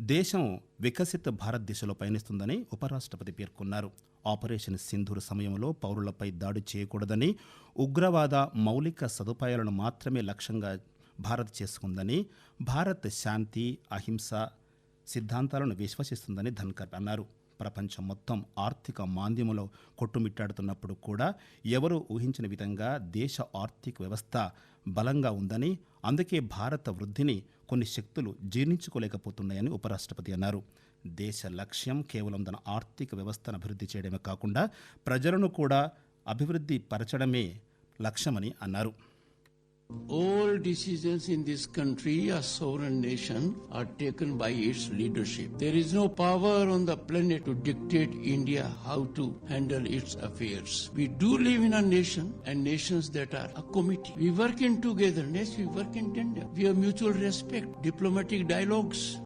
దేశం వికసిత భారత్ దిశలో పయనిస్తుందని ఉపరాష్ట్రపతి పేర్కొన్నారు. ఆపరేషన్ సింధూర్ సమయంలో పౌరులపై దాడి చేయకూడదని ఉగ్రవాద మౌలిక సదుపాయాలను మాత్రమే లక్ష్యంగా భారత్ చేసుకుందని భారత్ శాంతి అహింస సిద్ధాంతాలను విశ్వసిస్తుందని ధన్కర్ అన్నారు. ప్రపంచం మొత్తం ఆర్థిక మాంద్యములో కొట్టుమిట్టాడుతున్నప్పుడు కూడా ఎవరూ ఊహించిన విధంగా దేశ ఆర్థిక వ్యవస్థ బలంగా ఉందని అందుకే భారత వృద్ధిని కొన్ని శక్తులు జీర్ణించుకోలేకపోతున్నాయని ఉపరాష్ట్రపతి అన్నారు. దేశ లక్ష్యం కేవలం తన ఆర్థిక వ్యవస్థను అభివృద్ధి చేయడమే కాకుండా ప్రజలను కూడా అభివృద్ధి పరచడమే లక్ష్యమని అన్నారు. All decisions in this country, a sovereign nation, are taken by its leadership. There is no power on the planet to dictate India how to handle its affairs. We do live in a nation and nations that are a committee. We work in togetherness, we work in tandem. We have mutual respect, diplomatic dialogues,